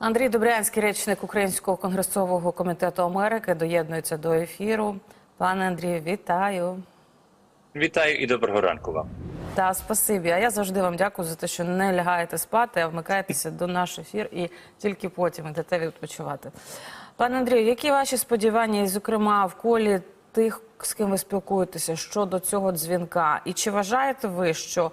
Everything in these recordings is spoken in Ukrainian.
Андрій Добрянський, речник Українського конгресового комітету Америки, доєднується до ефіру. Пане Андрію, вітаю. Вітаю і доброго ранку вам. Та спасибі. А я завжди вам дякую за те, що не лягаєте спати, а вмикаєтеся до наш ефір і тільки потім йдете відпочивати. Пане Андрію, які ваші сподівання, і, зокрема, в колі тих, з ким ви спілкуєтеся щодо цього дзвінка? І чи вважаєте ви, що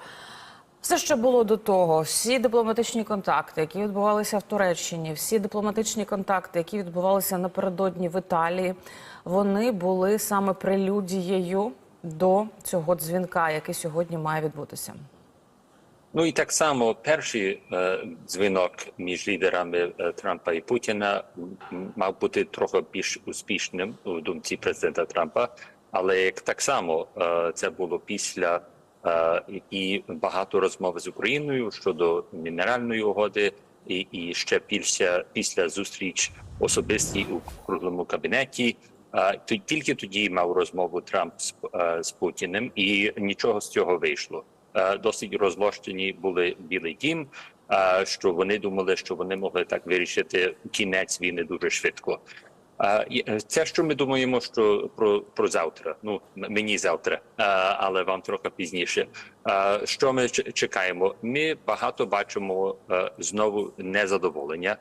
все, що було до того, всі дипломатичні контакти, які відбувалися в Туреччині, всі дипломатичні контакти, які відбувалися напередодні в Італії, вони були саме прелюдією до цього дзвінка, який сьогодні має відбутися. Ну і так само перший е, дзвінок між лідерами е, Трампа і Путіна мав бути трохи більш успішним у думці президента Трампа, але як так само е, це було після і багато розмов з Україною щодо мінеральної угоди, і, і ще після після зустріч особистій у круглому кабінеті. Е, тільки тоді мав розмову Трамп з, е, з Путіним, і нічого з цього вийшло. Е, Досить розлощені були Білий Дім, е, що вони думали, що вони могли так вирішити кінець війни дуже швидко. І, е, Це що ми думаємо, що про, про завтра. Ну мені завтра, але вам трохи пізніше. Що ми чекаємо? Ми багато бачимо е, знову незадоволення.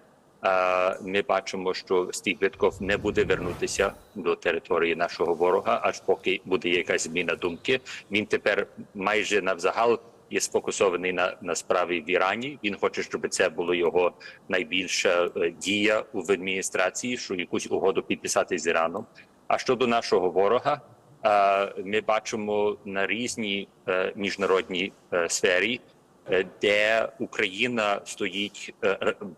Ми бачимо, що Стів Витков не буде вернутися до території нашого ворога, аж поки буде якась зміна думки. Він тепер майже навзагал є сфокусований на, на справі в Ірані. Він хоче, щоб це було його найбільша е, дія у адміністрації, що якусь угоду підписати з Іраном. А щодо нашого ворога, е, ми бачимо на різній е, міжнародній е, сфері де Україна стоїть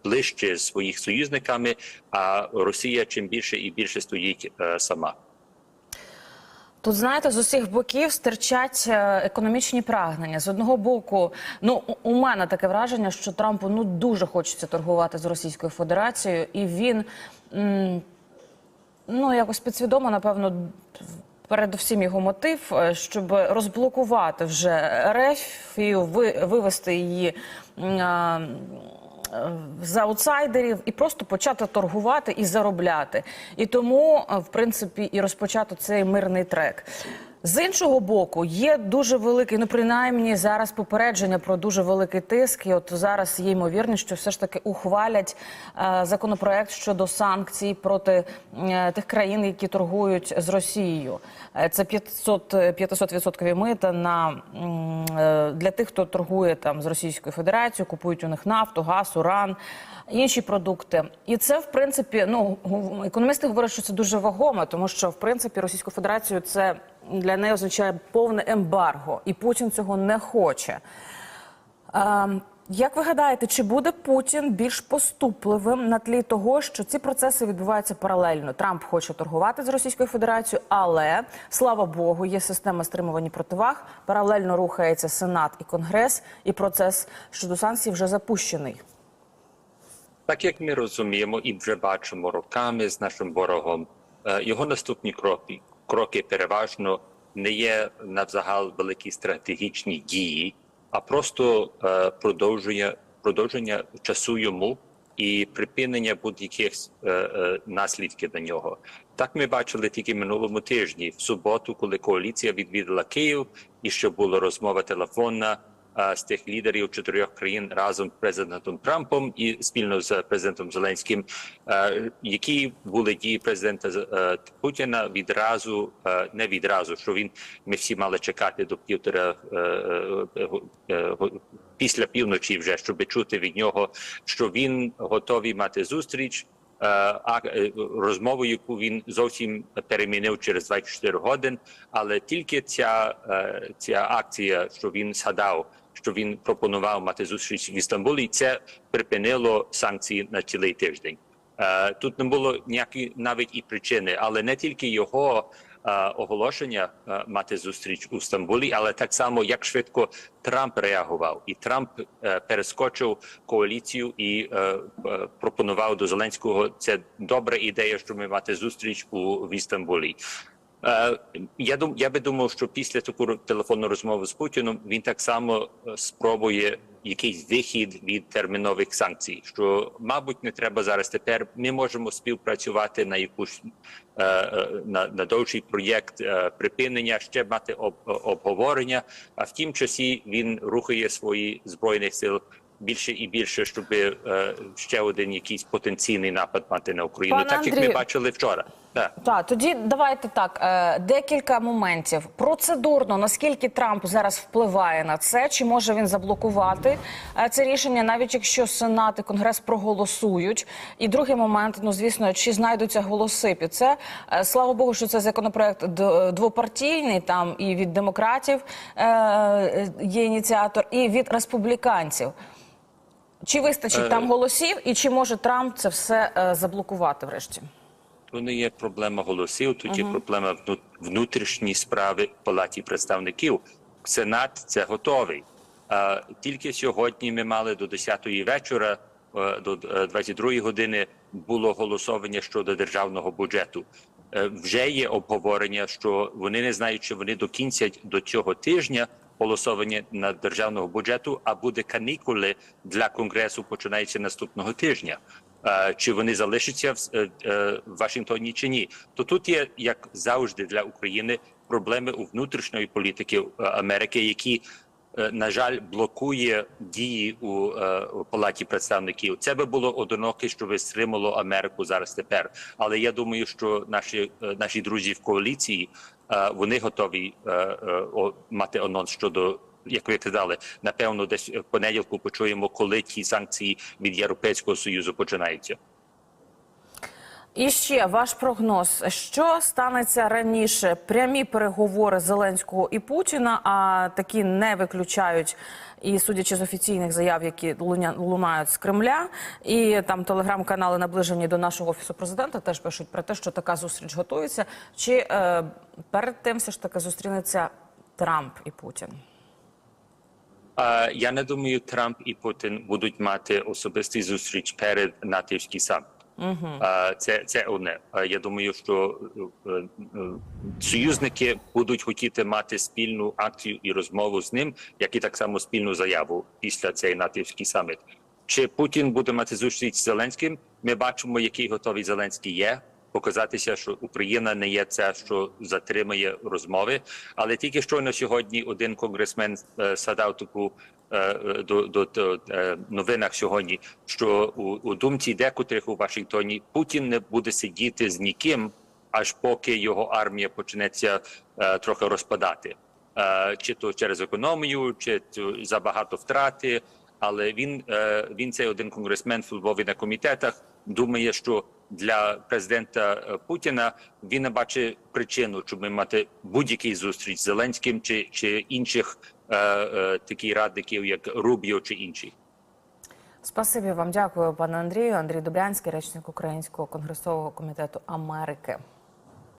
ближче своїх союзниками, а Росія чим більше і більше стоїть сама. Тут знаєте, з усіх боків стирчать е, економічні прагнення. З одного боку, ну у- мене таке враження, що Трампу ну дуже хочеться торгувати з Російською Федерацією, і він ну якось підсвідомо, напевно. Передусім його мотив, е, щоб розблокувати вже РФ і ви- вивести її з аутсайдерів і просто почати торгувати і заробляти. І тому, е, в принципі, і розпочати цей мирний трек. З іншого боку, є дуже великий, ну принаймні зараз попередження про дуже великий тиск. І от зараз є ймовірність, що все ж таки ухвалять е, законопроект щодо санкцій проти е, тих країн, які торгують з Росією. Е, Це 500, 500% мита на е, для тих, хто торгує там з Російською Федерацією, купують у них нафту, газ, уран, інші продукти. І це, в принципі, ну економісти говорять, що це дуже вагомо, тому що в принципі Російську Федерацію це для неї означає повне ембарго, і Путін цього не хоче. Ем, Як ви гадаєте, чи буде Путін більш поступливим на тлі того, що ці процеси відбуваються паралельно? Трамп хоче торгувати з Російською Федерацією, але слава Богу, є система стримувань противаг. Паралельно рухається Сенат і Конгрес, і процес щодо санкцій вже запущений. Так як ми розуміємо і вже бачимо роками з нашим ворогом, е, його наступні кроки кроки переважно не є навзагал великі стратегічні дії, а просто е, продовжує продовження часу йому і припинення будь-яких е, е, наслідків на нього. Так ми бачили тільки минулому тижні, в суботу, коли коаліція відвідала Київ, і що була розмова телефонна з тих лідерів чотирьох країн разом з президентом Трампом і спільно з президентом Зеленським, е, які були дії президента е, Путіна відразу, е, не відразу, що він ми всі мали чекати до півтора е, е, е, після півночі, вже щоб чути від нього, що він готовий мати зустріч. е, а- е, розмову, яку він зовсім перемінив через 24 годин, але тільки ця, е, ця акція, що він згадав, що він пропонував мати зустріч в Істамбулі, це припинило санкції на цілий тиждень. Е, Тут не було ніякої навіть і причини, але не тільки його е, оголошення е, мати зустріч у Стамбулі, але так само як швидко Трамп реагував, і Трамп перескочив коаліцію і пропонував до Зеленського це добра ідея, що ми мати зустріч у Істамбулі. Е, Я дум, я би думав, що після таку телефонну розмову з Путіном він так само е, спробує якийсь вихід від термінових санкцій. Що, мабуть, не треба зараз тепер. Ми можемо співпрацювати на якусь е, на, на довший проєкт припинення, ще мати об, обговорення. А в тім часі він рухає свої збройних сил. Більше і більше, щоб е, ще один якийсь потенційний напад мати на Україну, Пане так як ми бачили вчора. Так. Так, тоді давайте так. е, Декілька моментів. Процедурно, наскільки Трамп зараз впливає на це, чи може він заблокувати е, це рішення, навіть якщо Сенат і Конгрес проголосують. І другий момент, ну звісно, чи знайдуться голоси під це. Е, Слава Богу, що це законопроект двопартійний, там і від демократів е, є ініціатор, і від республіканців. Чи вистачить Е, там голосів, і чи може Трамп це все е, заблокувати врешті? То не є проблема голосів, тут є проблема вну- внутрішні справи в палаті представників. Сенат це готовий. А, тільки сьогодні ми мали до 10-ї вечора, е, до е, 22-ї години було голосування щодо державного бюджету. Е, Вже є обговорення, що вони не знають, чи вони докінцять до цього тижня голосування на державного бюджету, а буде канікули для конгресу починаючи наступного тижня. Е, Чи вони залишаться в, е, е, в Вашингтоні чи ні? То тут є як завжди для України проблеми у внутрішньої політики Америки, які на жаль блокує дії у, палаті представників. Це би було одиноке, що би стримало Америку зараз тепер. Але я думаю, що наші наші друзі в коаліції вони готові мати анонс щодо. Як ви казали, напевно, десь в понеділку почуємо, коли ті санкції від Європейського союзу починаються. І ще ваш прогноз, що станеться раніше? Прямі переговори Зеленського і Путіна, а такі не виключають. І судячи з офіційних заяв, які лунають з Кремля, і там телеграм-канали наближені до нашого офісу президента, теж пишуть про те, що така зустріч готується. Чи е, перед тим все ж таки зустрінеться Трамп і Путін? Я не думаю, Трамп і Путін будуть мати особистий зустріч перед натівський саміт. А, Це це одне. Я думаю, що е, е, союзники будуть хотіти мати спільну акцію і розмову з ним, як і так само спільну заяву після цей натівський саміт. Чи Путін буде мати зустріч з Зеленським? Ми бачимо, який готовий Зеленський є. Показатися, що Україна не є це, що затримує розмови. Але тільки щойно сьогодні один конгресмен е, садав таку е, е, до, до, до новинах сьогодні, що у, у думці декотрих у Вашингтоні Путін не буде сидіти з ніким, аж поки його армія почнеться трохи розпадати, чи то через економію, чи то забагато втрати. Але він він цей один конгресмен впливовий на комітетах. Думає, що для президента е, Путіна він не бачить причину, щоб мати будь-який зустріч з Зеленським чи, чи інших е, е, таких радників, як Рубіо чи інші. Спасибі вам, дякую, пане Андрію. Андрій Добрянський, речник Українського конгресового комітету Америки.